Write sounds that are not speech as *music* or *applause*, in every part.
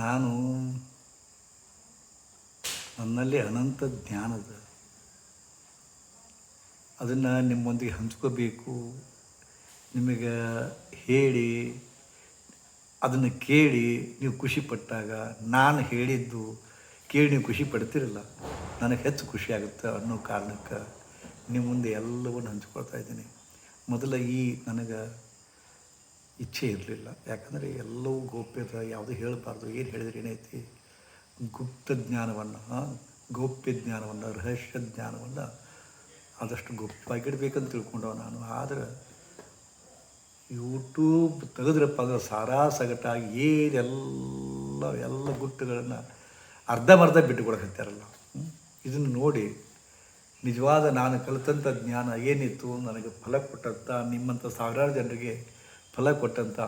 ನಾನು ನನ್ನಲ್ಲಿ ಅನಂತ ಜ್ಞಾನದ ಅದನ್ನು ನಿಮ್ಮೊಂದಿಗೆ ಹಂಚ್ಕೋಬೇಕು, ನಿಮಗೆ ಹೇಳಿ, ಅದನ್ನು ಕೇಳಿ ನೀವು ಖುಷಿಪಟ್ಟಾಗ ನಾನು ಹೇಳಿದ್ದು ಕೇಳಿ ನೀವು ಖುಷಿ ಪಡ್ತಿರಲ್ಲ, ನನಗೆ ಹೆಚ್ಚು ಖುಷಿ ಆಗುತ್ತೆ ಅನ್ನೋ ಕಾರಣಕ್ಕೆ ನಿಮ್ಮ ಮುಂದೆ ಎಲ್ಲವನ್ನು ಹಂಚ್ಕೊಳ್ತಾ ಇದ್ದೀನಿ. ಮೊದಲ ಈ ನನಗೆ ಇಚ್ಛೆ ಇರಲಿಲ್ಲ. ಯಾಕಂದರೆ ಎಲ್ಲವೂ ಗೋಪ್ಯದ, ಯಾವುದು ಹೇಳಬಾರ್ದು, ಏನು ಹೇಳಿದ್ರೆ ಏನೈತಿ ಗುಪ್ತ ಜ್ಞಾನವನ್ನು ಗೌಪ್ಯ ಜ್ಞಾನವನ್ನು, ರಹಸ್ಯ ಜ್ಞಾನವನ್ನು ಆದಷ್ಟು ಗುಪ್ತವಾಗಿಡಬೇಕಂತ ತಿಳ್ಕೊಂಡವ ನಾನು. ಆದರೆ ಯೂಟ್ಯೂಬ್ ತೆಗೆದ್ರಪ್ಪ ಅಂದ್ರೆ ಸಾರಾ ಸಗಟಾಗಿ ಏನೆಲ್ಲ, ಎಲ್ಲ ಗುಟ್ಟುಗಳನ್ನು ಅರ್ಧಮರ್ಧ ಬಿಟ್ಟುಕೊಡಕತ್ತಾರಲ್ಲ. ಇದನ್ನು ನೋಡಿ ನಿಜವಾದ ನಾನು ಕಲಿತಂಥ ಜ್ಞಾನ ಏನಿತ್ತು? ನನಗೆ ಫಲ ಕೊಟ್ಟಂಥ ನಿಮ್ಮಂಥ ಸಾವಿರಾರು ಜನರಿಗೆ ಫಲ ಕೊಟ್ಟಂಥ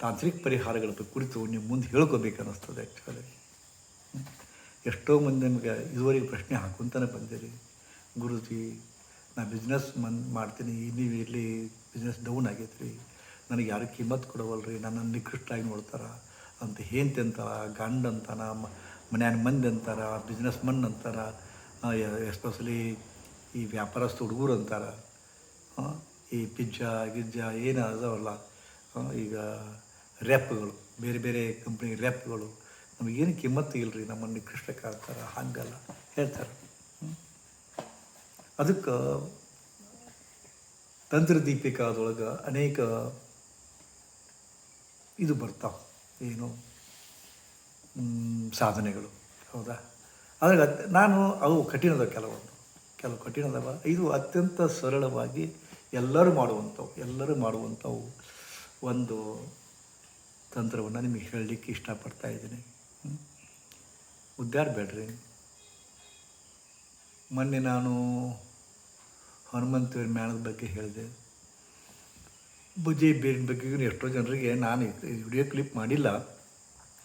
ತಾಂತ್ರಿಕ ಪರಿಹಾರಗಳ ಕುರಿತು ನೀವು ಮುಂದೆ ಹೇಳ್ಕೋಬೇಕನ್ನಿಸ್ತದೆ ಆ್ಯಕ್ಚುಲಿ ಎಷ್ಟೋ ಮಂದಿ ನಿಮಗೆ ಇದುವರೆಗೆ ಪ್ರಶ್ನೆ ಹಾಕೊಂತಾನೆ ಬಂದಿರಿ ಗುರುಜಿ, ನಾ ಬಿಸ್ನೆಸ್ ಮನ್ ಮಾಡ್ತೀನಿ, ನೀವು ಇಲ್ಲಿ ಬಿಸ್ನೆಸ್ ಡೌನ್ ಆಗೈತೆ ನನಗೆ ಯಾರು ಕಿಮ್ಮತ್ತು ಕೊಡವಲ್ರಿ ನನ್ನನ್ನು ನಿಕೃಷ್ಟಾಗಿ ನೋಡ್ತಾರ. ಅಂತ ಹೇಂತಿ ಅಂತಾರ, ಗಂಡ ಅಂತಾನ ಮನ್ಯಾನ ಮಂದಿ ಅಂತಾರ ಬಿಸ್ನೆಸ್ ಮನ್ ಅಂತಾರ. ಎಸ್ಪೆಷಲಿ ಈ ವ್ಯಾಪಾರಸ್ಥ ಹುಡುಗರು ಅಂತಾರ. ಈ ಪಿಜ್ಜಾ, ಗಿಜ್ಜಾ ಏನು ಅದಾವಲ್ಲ ಈಗ ರ್ಯಾಪ್ಗಳು, ಬೇರೆ ಬೇರೆ ಕಂಪ್ನಿ ರ್ಯಾಪ್ಗಳು ನಮಗೇನು ಕಿಮ್ಮತ್ತು ಇಲ್ಲರಿ ನಮ್ಮನ್ನು ನಿಕೃಷ್ಟ ಕಾಡ್ತಾರೆ ಹಾಗಲ್ಲ, ಹೇಳ್ತಾರೆ. ಅದಕ್ಕೆ ತಂತ್ರದೀಪಿಕಾದೊಳಗೆ ಅನೇಕ ಇದು ಬರ್ತಾವೆ, ಏನು ಸಾಧನೆಗಳು, ಹೌದಾ ಆದರೆ ನಾನು ಅವು ಕಠಿಣದ ಕೆಲವೊಂದು, ಕೆಲವು ಕಠಿಣದವ, ಇದು ಅತ್ಯಂತ ಸರಳವಾಗಿ ಎಲ್ಲರೂ ಮಾಡುವಂಥವು ಎಲ್ಲರೂ ಮಾಡುವಂಥವು ಒಂದು ತಂತ್ರವನ್ನು ನಿಮಗೆ ಹೇಳಲಿಕ್ಕೆ ಇಷ್ಟಪಡ್ತಾ ಇದ್ದೀನಿ. ಉದ್ದಾರ ಬೇಡ್ರಿ. ಮೊನ್ನೆ ನಾನು ಹನುಮಂತೇವ್ರ ಮ್ಯಾಣದ ಬಗ್ಗೆ ಹೇಳಿದೆ. ಬುಜಿ ಬೇರಿನ ಬಗ್ಗೆ ಎಷ್ಟೋ ಜನರಿಗೆ ನಾನು ವಿಡಿಯೋ ಕ್ಲಿಪ್ ಮಾಡಿಲ್ಲ.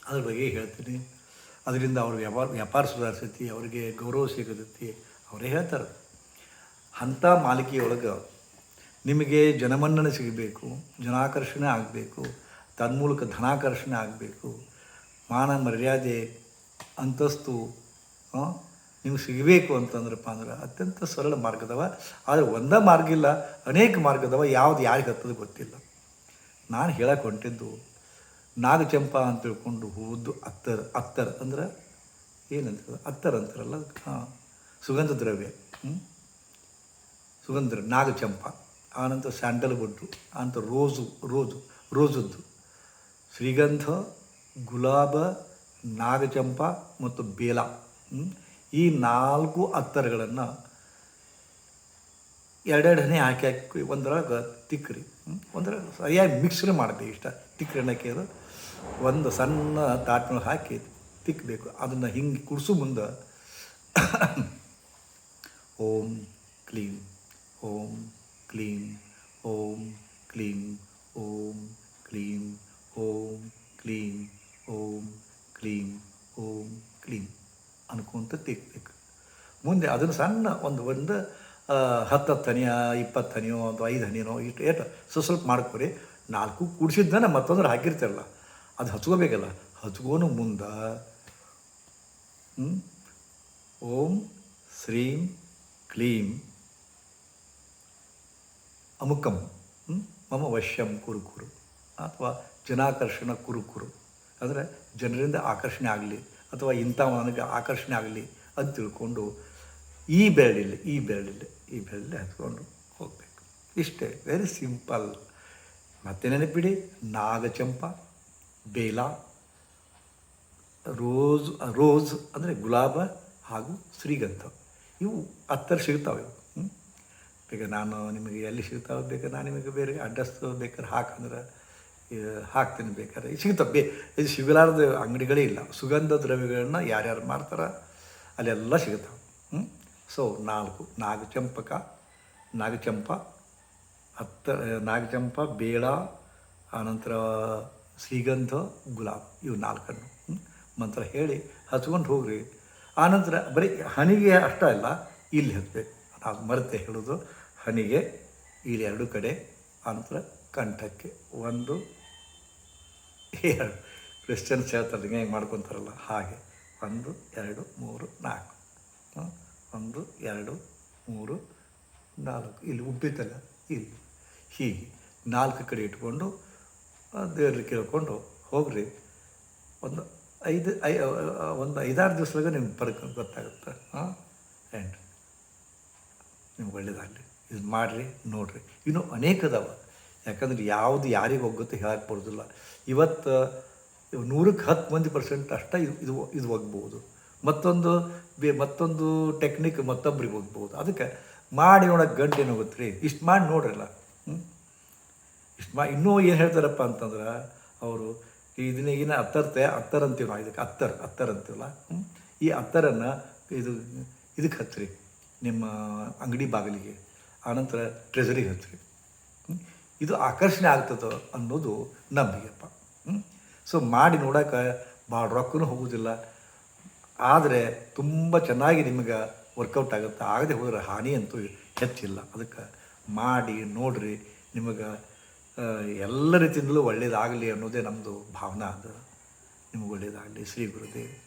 ಅದ್ರ ಬಗ್ಗೆ ಹೇಳ್ತೀನಿ. ಅದರಿಂದ ಅವ್ರ ವ್ಯಾಪಾರ ವ್ಯಾಪಾರ ಸುಧಾರಿಸೈತಿ, ಅವರಿಗೆ ಗೌರವ ಸಿಗತೈತಿ. ಅವರೇ ಹೇಳ್ತಾರೆ. ಅಂಥ ಮಾಲಿಕೆಯೊಳಗೆ ನಿಮಗೆ ಜನಮನ್ನಣೆ ಸಿಗಬೇಕು, ಜನಾಕರ್ಷಣೆ ಆಗಬೇಕು, ತನ್ಮೂಲಕ ಧನಾಕರ್ಷಣೆ ಆಗಬೇಕು, ಮಾನ ಮರ್ಯಾದೆ ಅಂತಸ್ತು ನಿಮ್ಗೆ ಸಿಗಬೇಕು ಅಂತಂದ್ರಪ್ಪ ಅಂದ್ರೆ ಅತ್ಯಂತ ಸರಳ ಮಾರ್ಗದವ. ಆದರೆ ಒಂದೇ ಮಾರ್ಗ ಇಲ್ಲ, ಅನೇಕ ಮಾರ್ಗದವ, ಯಾವ್ದು ಯಾರಿಗೆ ಹತ್ತದ ಗೊತ್ತಿಲ್ಲ. ನಾನು ಹೇಳಕ್ಕೆ ಹೊಂಟಿದ್ದು, ನಾಗಚಂಪ ಅಂತ ತಿಳ್ಕೊಂಡು ಹೂದ್ದು ಅತ್ತರ್ ಅತ್ತರ್ ಅಂದ್ರೆ ಏನಂತ ಅತ್ತರ್ ಅಂತಾರಲ್ಲ ಸುಗಂಧ ದ್ರವ್ಯ? ಸುಗಂಧ ನಾಗಚಂಪ. ಆನಂತರ ಸ್ಯಾಂಡಲ್ವುಡ್ಡು ಆನಂತರ ರೋಸು ರೋಜು ರೋಜದ್ದು ಶ್ರೀಗಂಧ, ಗುಲಾಬ, ನಾಗಚಂಪ ಮತ್ತು ಬೇಲ. ಈ ನಾಲ್ಕು ಅತ್ತರಗಳನ್ನು ಎರಡೆರಡನೇ ಹಾಕಿ ಹಾಕಿ, ಒಂದರೊಳಗೆ ತಿಕ್ಕ್ರಿ ಒಂದರ ಸರಿಯಾಗಿ ಮಿಕ್ಸ್ರಿ ಮಾಡಬೇಕು ಇಷ್ಟ. ತಿಕ್ಕ್ರಿ ಅನ್ನಕ್ಕೆ ಒಂದು ಸಣ್ಣ ತಾಟ್ನೊಳಗೆ ಹಾಕಿ ತಿಕ್ಕಬೇಕು ಅದನ್ನು ಹಿಂಗೆ ಕುಡಿಸು ಮುಂದೆ *coughs* ಓಂ ಕ್ಲೀಂ ಓಂ ಕ್ಲೀಂ ಓಂ ಕ್ಲೀಂ ಓಂ ಕ್ಲೀಂ ಓಂ ಕ್ಲೀಂ ಓಂ ಕ್ಲೀಂ ಓಂ ಕ್ಲೀಂ ಅನ್ಕೊಂತ ತೆಗ್ಬೇಕು ಮುಂದೆ ಅದನ್ನು ಸಣ್ಣ ಒಂದು ಒಂದು ಹತ್ತು ಹತ್ತು ಹನಿಯ, ಇಪ್ಪತ್ತು ಹನಿಯೋ ಐದು ಹನಿಯೋ ಇಷ್ಟು ಏಟು ಸ್ವಲ್ಪ ಸ್ವಲ್ಪ ಮಾಡ್ಕೊರಿ ನಾಲ್ಕು ಕೂಡಿಸಿದ್ದನ್ನ ಮತ್ತೊಂದ್ರೆ ಹಾಕಿರ್ತಾರಲ್ಲ, ಅದು ಹಚ್ಕೋಬೇಕಲ್ಲ. ಹಚ್ಕೋನು ಮುಂದೆ? ಓಂ, ಶ್ರೀಂ, ಕ್ಲೀಂ. ಅಮುಕಂ? ಮಮ ವಶ್ಯಂ ಕುರು ಕುರು, ಅಥವಾ ಜನಾಕರ್ಷಣ ಕುರುಕುರು ಕುರು. ಅಂದರೆ ಜನರಿಂದ ಆಕರ್ಷಣೆ ಆಗಲಿ, ಅಥವಾ ಇಂಥ ಆಕರ್ಷಣೆ ಆಗಲಿ ಅಂತ ತಿಳ್ಕೊಂಡು ಈ ಬೆರಳಿಲ್ಲ ಈ ಬೆರಳಿಲ್ಲ ಈ ಬೆರಳಿಲ್ಲ ಹತ್ಕೊಂಡು ಹೋಗಬೇಕು. ಇಷ್ಟೇ ವೆರಿ ಸಿಂಪಲ್ ಮತ್ತೆ ನೆನಪಿಡಿ, ನಾಗಚಂಪ, ಬೇಲ, ರೋಸ್ ರೋಸ್ ಅಂದರೆ ಗುಲಾಬ ಹಾಗೂ ಶ್ರೀಗಂಧ. ಇವು ಹತ್ತರ ಸಿಗ್ತಾವೆ. ಬೇಕಾದ್ರೆ ನಾನು ನಿಮಗೆ ಎಲ್ಲಿ ಸಿಗ್ತಾವೆ ಬೇಕಾದ್ರೆ ನಾನು ನಿಮಗೆ ಬೇರೆ ಅಡ್ರೆಸ್ ಬೇಕಾದ್ರೆ ಹಾಕಂದ್ರೆ ಹಾಕ್ತೀನಿ ಬೇಕಾದ್ರೆ. ಸಿಗ್ತಾವೆ ಬೇ ಇದು ಸಿಗಲಾರ್ದ ಅಂಗಡಿಗಳೇ ಇಲ್ಲ. ಸುಗಂಧ ದ್ರವ್ಯಗಳನ್ನ ಯಾರ್ಯಾರು ಮಾಡ್ತಾರೆ ಅಲ್ಲೆಲ್ಲ ಸಿಗ್ತಾವೆ. ಸೊ ನಾಲ್ಕು, ನಾಗಚಂಪಕ, ನಾಗಚಂಪ, ಹತ್ತ, ನಾಗಚಂಪ, ಬೇಳ, ಆನಂತರ ಶ್ರೀಗಂಧ, ಗುಲಾಬ್, ಇವು ನಾಲ್ಕನ್ನು. ಹಣ್ಣು ಮಂತ್ರ ಹೇಳಿ ಹಚ್ಕೊಂಡು ಹೋಗ್ರಿ. ಆನಂತರ ಬರೀ ಹನಿಗೆ ಅಷ್ಟ ಇಲ್ಲ, ಇಲ್ಲಿ ಹಚ್ಚಬೇಕು ನಾವು ಮರೆತೆ ಹೇಳೋದು. ಹನಿಗೆ ಇಲ್ಲಿ ಎರಡು ಕಡೆ ಅಂತರ ಕಂಠಕ್ಕೆ. ಒಂದು, ಎರಡು. ಕ್ರಿಶ್ಚಿಯನ್ಸ್ ಹೇಳ್ತಾರೆ ಹಿಂಗೆ ಮಾಡ್ಕೊತಾರಲ್ಲ, ಹಾಗೆ. ಒಂದು, ಎರಡು, ಮೂರು, ನಾಲ್ಕು? ಒಂದು, ಎರಡು, ಮೂರು, ನಾಲ್ಕು. ಇಲ್ಲಿ ಉಬ್ಬಿತಲ್ಲ ಇಲ್ಲಿ. ಹೀಗೆ ನಾಲ್ಕು ಕಡೆ ಇಟ್ಕೊಂಡು ದೇವ್ರಿಗೆ ಕೇಳ್ಕೊಂಡು ಹೋಗ್ರಿ. ಒಂದು ಐದು, ಐ ಒಂದು ಐದಾರು ದಿವಸದಾಗ ನಿಮ್ಗೆ ಬರ್ಕ, ಗೊತ್ತಾಗುತ್ತೆ. ಹಾಂ? ಆ್ಯಂಡ್ ನಿಮ್ಗೆ ಒಳ್ಳೇದಾಗಲಿ. ಇದು ಮಾಡಿರಿ, ನೋಡಿರಿ. ಇನ್ನೂ ಅನೇಕ ಅದಾವ. ಯಾಕಂದ್ರೆ ಯಾವುದು ಯಾರಿಗೆ ಹೋಗುತ್ತೆ ಹೇಳಕ್ಕೆ ಬರೋದಿಲ್ಲ. ಇವತ್ತು ಇವ್ ನೂರಕ್ಕೆ ಹತ್ತು ಮಂದಿ ಪರ್ಸೆಂಟ್ ಅಷ್ಟೇ ಇದು ಇದು ಇದು ಒಗ್ಬೋದು ಮತ್ತೊಂದು, ಬೇ, ಮತ್ತೊಂದು ಟೆಕ್ನಿಕ್ ಮತ್ತೊಬ್ಬರಿಗೆ ಹೋಗ್ಬೋದು ಅದಕ್ಕೆ ಮಾಡಿ ನೋಡೋಕೆ ಗಂಟೆ ಏನಾಗುತ್ತೆ ರೀ ಇಷ್ಟು ಮಾಡಿ ನೋಡ್ರಲ್ಲ. ಹ್ಞೂ ಇಷ್ಟು ಮಾ, ಇನ್ನೂ ಏನು ಹೇಳ್ತಾರಪ್ಪ ಅಂತಂದ್ರೆ, ಅವರು ಇದನ್ನ ಏನ ಅತ್ತರ್ತೆ, ಅತ್ತರ್ ಅಂತೀವಿ ನಾವು ಇದಕ್ಕೆ ಅತ್ತರ್ ಅತ್ತರ್ ಅಂತೀವಲ್ಲ? ಈ ಅತ್ತರನ್ನು, ಇದು ಇದಕ್ಕೆ ಹತ್ತಿರಿ ನಿಮ್ಮ ಅಂಗಡಿ ಬಾಗಿಲಿಗೆ. ಆನಂತರ ಟ್ರೆಜರಿಗೆ ಹ್ಮ್? ಇದು ಆಕರ್ಷಣೆ ಆಗ್ತದೆ ಅನ್ನೋದು ನಂಬಿಕೆಪ್ಪ ಸೊ ಮಾಡಿ ನೋಡೋಕೆ ಭಾಳ ರೊಕ್ಕನೂ ಹೋಗೋದಿಲ್ಲ. ಆದರೆ ತುಂಬ ಚೆನ್ನಾಗಿ ನಿಮಗೆ ವರ್ಕೌಟ್ ಆಗುತ್ತೆ. ಆಗದೆ ಹೋದರೆ ಹಾನಿ ಅಂತೂ ಹೆಚ್ಚಿಲ್ಲ. ಅದಕ್ಕೆ ಮಾಡಿ ನೋಡಿರಿ, ನಿಮಗೆ ಎಲ್ಲ ರೀತಿಯಿಂದಲೂ ಒಳ್ಳೆಯದಾಗಲಿ ಅನ್ನೋದೇ ನಮ್ಮದು ಭಾವನಾ ಅದು. ನಿಮಗೆ ಒಳ್ಳೆಯದಾಗಲಿ ಶ್ರೀ ಗುರುದೇವ್.